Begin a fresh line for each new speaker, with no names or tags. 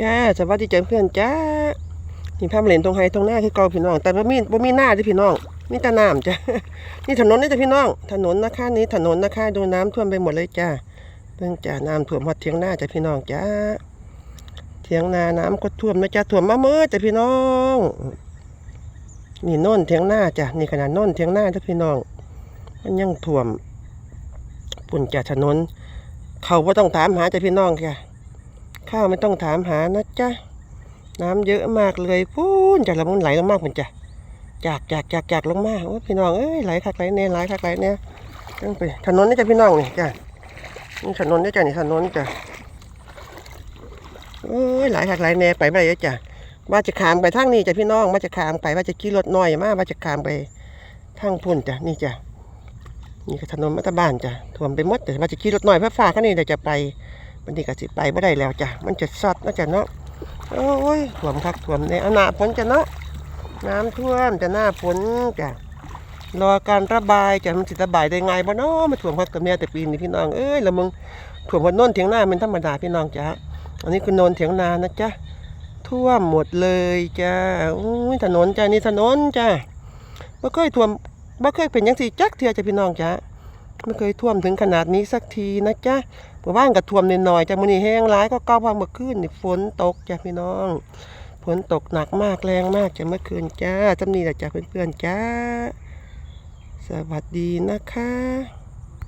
จ้าสวัสดีจ้าเพื่อนจ้านี่พามาเล่นตรงไฮตรงหน้าคือเก่าพี่น้อง แต่ว่มีบ่มีหน้าเด้อพี่น้องมีแต่น้ำจ้านี่ถนนนี่จ้ะพี่น้อง ถนนนะคะนี้ถนนนะคะดูน้ำท่วมไปหมดเลยจ้าเพิ่งจ้าน้ำท่วมฮอดเทียงหน้าจ้ะพี่น้องจ้าเทียงนาน้ำก็ท่วมนะจ้าท่วมมาเมื่อจ้ะพี่น้อง นี่น่นเทียงหน้าจ้ะนี่ขนาดน่นเทียงหน้าจ้ะพี่น้อง มันยังท่วมปุ่นจ้ะถนน เขาบ่ต้องถามหาจ้ะพี่น้องจ้ะ ข้าวไม่ต้องถามหานะจ๊ะน้ำเยอะมากเลยพูนจากละมุนไหลลงมากเหมือนจ้ะจากจากจากจากลงมาโอ้พี่น้องเอ้ยไหลคักไหลแน่ไหลคักไหลแน่ต้องไปถนนนี่จ้ะพี่น้องนี่จ้ะนี่ถนนนี่จ้ะนี่ถนนจ้ะเอ้ยไหลคักไหลแน่ไปไม่ได้จ้ะมาจะขามไปทางนี้จ้ะพี่น้องมาจะขามไปว่าจะขี่รถน้อยมาว่าจะขามไปทางพุ่นจ้ะนี่จ้ะนี่ก็ถนนมัตบ้านจ้ะท่วมไปหมดแต่ว่าจะขี่รถน้อยเพื่อฟ้าข้างนี้เดี๋ยจะไป วันนี้ก็สิไปไม่ได้แล้วจ้ะมันจะซัดนะจ้ะเนาะโอ้ยท่วมคักท่วมในอนาฝนจ้ะเนาะน้ำท่วมจะหน้าฝนจ้ะรอการระบายจ้ะมันสิระบายได้ไงบ่เนาะมาท่วมพักกับแม่แต่ปีนี้พี่น้องเอ้ยแล้วมึงท่วมพันโน่นเถียงน้าเป็นธรรมดาพี่น้องจ้ะอันนี้คือโนนเถียงนานะจ๊ะท่วมหมดเลยจ้ะอุ้ยถนนจ้ะนี่ถนนจ้ะบ่เคยท่วมบ่เคยเป็นจังซี่จักเทื่อจ้ะพี่น้องจ้ะ ไม่เคยท่วมถึงขนาดนี้สักทีนะจ๊ะเมื่อวานก็ท่วมนิดหน่อยจ้ะมื้อนี้แห้งร้ายก็เก้าพังเมื่อคืนนี่ฝนตกจ้ะพี่น้อง ฝนตกหนักมากแรงมากจ้ะเมื่อคืนจ้าจำนี้แหละจ้ะเพื่อนๆจ้า สวัสดีนะคะ